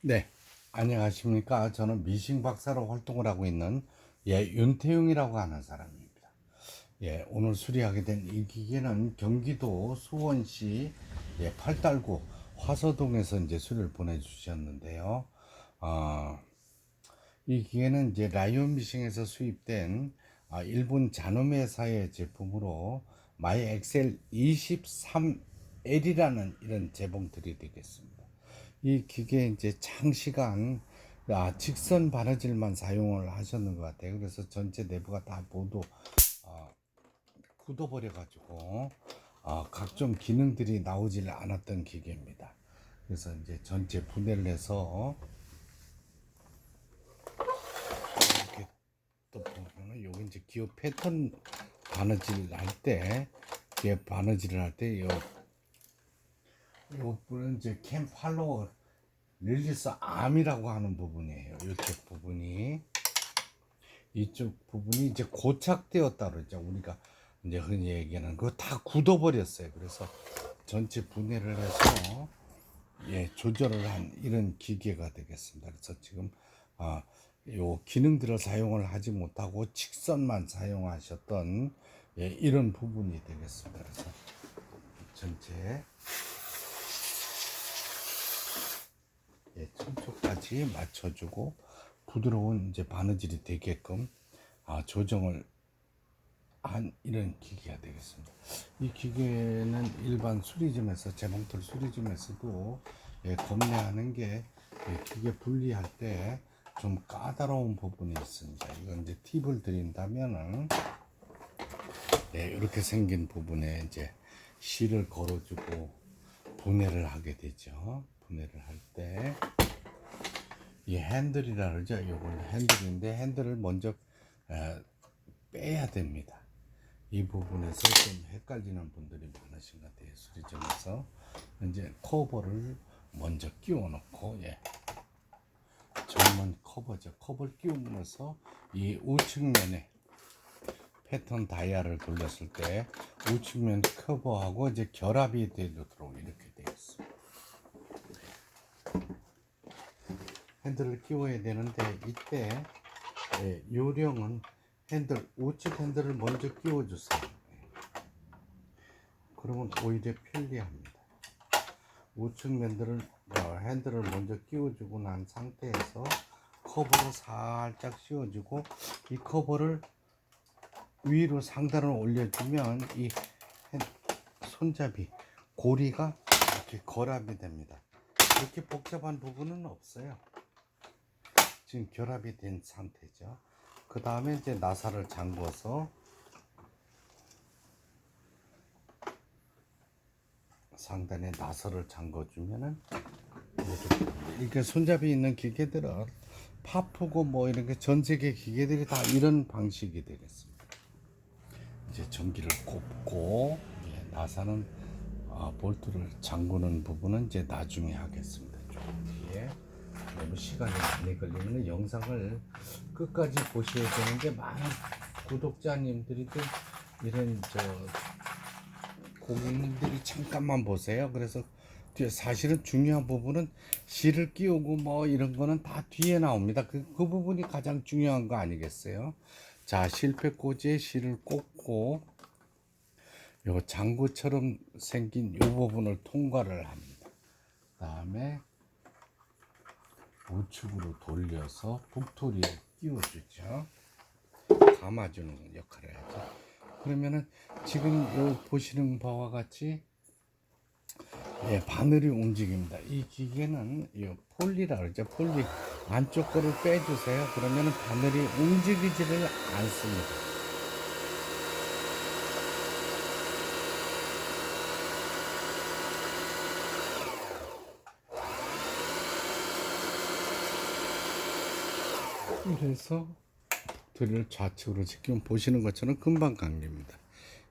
네, 안녕하십니까. 저는 미싱 박사로 활동을 하고 있는 예, 윤태용이라고 하는 사람입니다. 예, 오늘 수리하게 된 이 기계는 경기도 수원시 예, 팔달구 화서동에서 이제 수리를 보내주셨는데요. 아, 이 기계는 이제 라이온 미싱에서 수입된 아, 일본 잔홈회사의 제품으로 마이 엑셀 23L이라는 이런 재봉틀이 되겠습니다. 이 기계 이제 장시간 아, 직선 바느질만 사용을 하셨는 것 같아요. 그래서 전체 내부가 다 모두 아, 굳어버려 가지고 아, 각종 기능들이 나오질 않았던 기계입니다. 그래서 이제 전체 분해를 해서 이렇게 또 보면은 요게 이제 기어 패턴 바느질 할 때 기어 바느질을 할때요 이 부분은 이제 캠 팔로 릴리스 암이라고 하는 부분이에요. 이쪽 부분이 이쪽 부분이 이제 고착되었다 그러죠. 우리가 이제 흔히 얘기하는 그거 다 굳어버렸어요. 그래서 전체 분해를 해서 예 조절을 한 이런 기계가 되겠습니다. 그래서 지금 아, 요 기능들을 사용을 하지 못하고 직선만 사용하셨던 예, 이런 부분이 되겠습니다. 그래서 전체 예, 층초까지 맞춰주고 부드러운 이제 바느질이 되게끔 아, 조정을 한 이런 기계가 되겠습니다. 이 기계는 일반 수리점에서 재봉틀 수리점에서도 예, 검내하는 게 예, 기계 분리할 때 좀 까다로운 부분이 있습니다. 이건 이제 팁을 드린다면은 예, 이렇게 생긴 부분에 이제 실을 걸어주고 분해를 하게 되죠. 분해를 할 때 이 핸들이라 그러죠. 요건 핸들인데 핸들을 먼저 에, 빼야 됩니다. 이 부분에서 좀 헷갈리는 분들이 많으신 것 같아요. 수리점에서 이제 커버를 먼저 끼워 놓고 예. 전문 커버죠. 커버를 끼우면서 이 우측면에 패턴 다이아를 돌렸을 때 우측면 커버하고 이제 결합이 되도록 이렇게 되어 있습니다. 핸들을 끼워야 되는데 이때 예, 요령은 핸들 우측 핸들을 먼저 끼워 주세요. 예. 그러면 오히려 편리합니다. 우측 핸들을 어, 핸들을 먼저 끼워주고 난 상태에서 커버를 살짝 씌워주고 이 커버를 위로 상단을 올려주면 이 핸- 손잡이 고리가 이렇게 결합이 됩니다. 이렇게 복잡한 부분은 없어요. 지금 결합이 된 상태죠. 그 다음에 이제 나사를 잠궈서 상단에 나사를 잠궈주면은 이렇게 손잡이 있는 기계들은 파프고 뭐 이런 게전 세계 기계들이 다 이런 방식이 되겠습니다. 이제 전기를 꼽고 예, 나사는 아, 볼트를 잠그는 부분은 이제 나중에 하겠습니다. 좀 뒤에 시간이 많이 걸리면 영상을 끝까지 보셔야 되는데 많은 구독자님들이 또 이런 저 고객님들이 잠깐만 보세요. 그래서 뒤에 사실은 중요한 부분은 실을 끼우고 뭐 이런 거는 다 뒤에 나옵니다. 그, 그 부분이 가장 중요한 거 아니겠어요? 자, 실패 꽂이에 실을 꽂고 요 장구처럼 생긴 요 부분을 통과를 합니다. 그다음에 우측으로 돌려서 북토리에 끼워주죠. 감아주는 역할을 하죠. 그러면은 지금 요 보시는 바와 같이 예, 바늘이 움직입니다. 이 기계는 이 폴리라 그러죠. 폴리 안쪽 거를 빼주세요. 그러면은 바늘이 움직이지를 않습니다. 그래서 드릴 좌측으로 지금 보시는 것처럼 금방 감깁니다.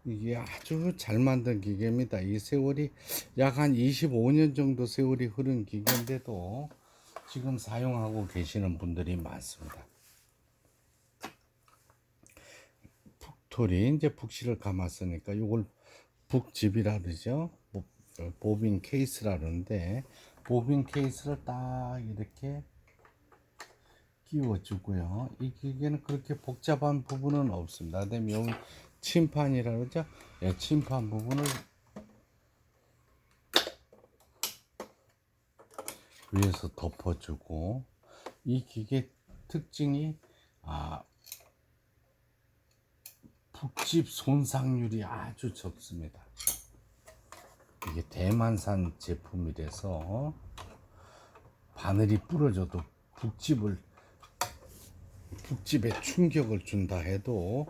이게 아주 잘 만든 기계입니다. 이 세월이 약 한 25년 정도 세월이 흐른 기계인데도 지금 사용하고 계시는 분들이 많습니다. 북토리 이제 북실을 감았으니까 이걸 북집이라 그러죠. 보- 어, 보빈 케이스라 그러는데 보빈 케이스를 딱 이렇게 끼워주고요. 이 기계는 그렇게 복잡한 부분은 없습니다. 그다음에 침판이라 그러죠. 예, 침판 부분을 위에서 덮어주고 이 기계 특징이 아 북집 손상률이 아주 적습니다. 이게 대만산 제품이라서 바늘이 부러져도 북집을 북집에 충격을 준다 해도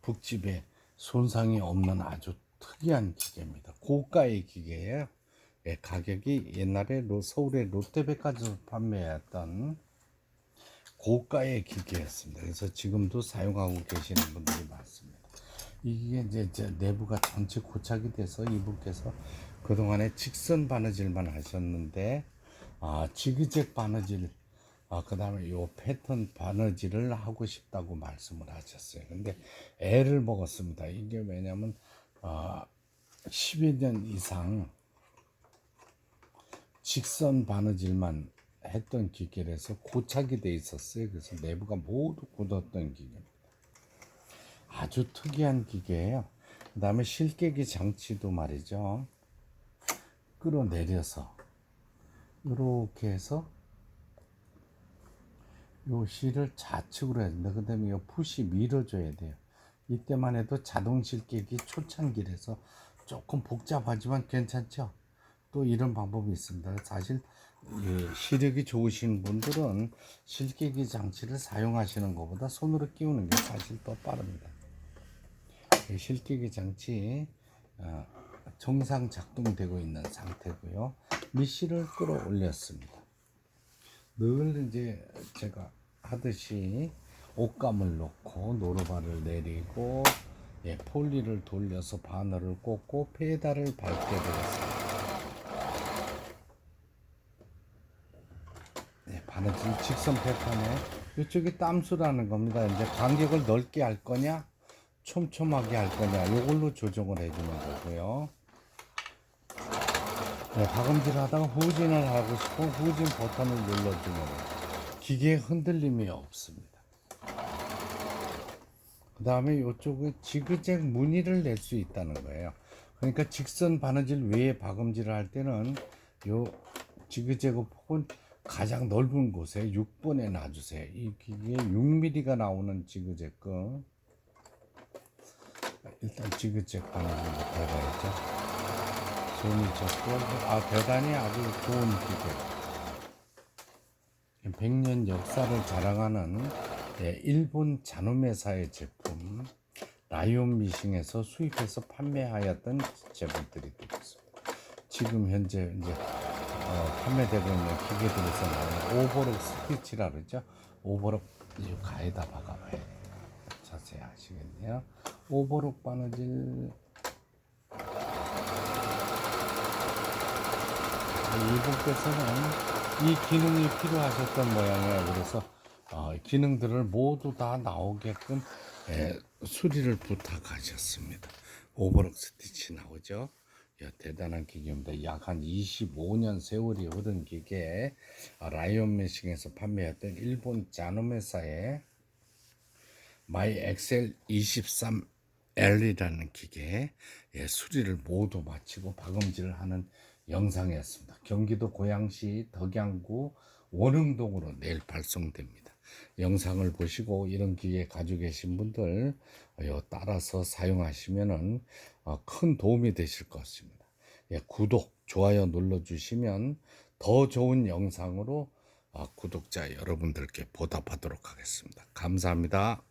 북집에 손상이 없는 아주 특이한 기계입니다. 고가의 기계예요. 예, 가격이 옛날에 로- 서울의 롯데백화점에서 판매했던 고가의 기계였습니다. 그래서 지금도 사용하고 계시는 분들이 많습니다. 이게 이제 내부가 전체 고착이 돼서 이분께서 그동안에 직선 바느질만 하셨는데 아, 지그잭 바느질 아, 그 다음에 요 패턴 바느질을 하고 싶다고 말씀을 하셨어요. 근데 애를 먹었습니다. 이게 왜냐면 아, 10여 년 이상 직선 바느질만 했던 기계라서 고착이 돼 있었어요. 그래서 내부가 모두 굳었던 기계입니다. 아주 특이한 기계예요. 그 다음에 실깨기 장치도 말이죠. 끌어내려서 이렇게 해서 요 실을 좌측으로 해야 된다. 그 다음에 요 풋이 밀어줘야 돼요. 이때만 해도 자동 실 깨기 초창기라서 조금 복잡하지만 괜찮죠? 또 이런 방법이 있습니다. 사실 예, 시력이 좋으신 분들은 실깨기 장치를 사용하시는 것보다 손으로 끼우는 게 사실 더 빠릅니다. 이 실깨기 장치 어, 정상 작동되고 있는 상태고요. 미시를 끌어올렸습니다. 늘 이제 제가 하듯이 옷감을 놓고 노루발을 내리고 예, 폴리를 돌려서 바늘을 꽂고 페달을 밟게 되겠습니다. 네, 바느질 직선 패턴에 이쪽이 땀수라는 겁니다. 이제 간격을 넓게 할 거냐, 촘촘하게 할 거냐, 이걸로 조정을 해주는 거고요. 네, 박음질 하다가 후진을 하고 싶으면 후진 버튼을 눌러주면 기계에 흔들림이 없습니다. 그 다음에 이쪽에 지그잭 무늬를 낼 수 있다는 거예요. 그러니까 직선 바느질 외에 박음질을 할 때는 요 지그재그 폭은 가장 넓은 곳에 6번에 놔주세요. 이 기계에 6mm가 나오는 지그재그 일단 지그재그 바느질부터 해봐야죠. 손이 좋고 아 대단히 아주 좋은 기계 100년 역사를 자랑하는 예, 일본 잔홈회사의 제품 라이온 미싱에서 수입해서 판매하였던 제품들이 되겠습니다. 지금 현재 이제 어, 판매되고 있는 기계들에서 나오는 오버록 스티치라 그러죠. 오버록 이 가에다 박아봐야 자세히 아시겠네요. 오버록 바느질 이분께서는 이 기능이 필요하셨던 모양이에요. 그래서 어, 기능들을 모두 다 나오게끔 예, 수리를 부탁하셨습니다. 오버럭 스티치 나오죠. 야, 대단한 기계입니다. 약 한 25년 세월이 흐른 기계 아, 라이온 매싱에서 판매했던 일본 자노메사의 마이 엑셀 23L이라는 기계 예, 수리를 모두 마치고 박음질을 하는 영상이었습니다. 경기도 고양시 덕양구 원흥동으로 내일 발송됩니다. 영상을 보시고 이런 기계 가지고 계신 분들 어, 따라서 사용하시면은 어, 큰 도움이 되실 것 같습니다. 예, 구독, 좋아요 눌러주시면 더 좋은 영상으로 어, 구독자 여러분들께 보답하도록 하겠습니다. 감사합니다.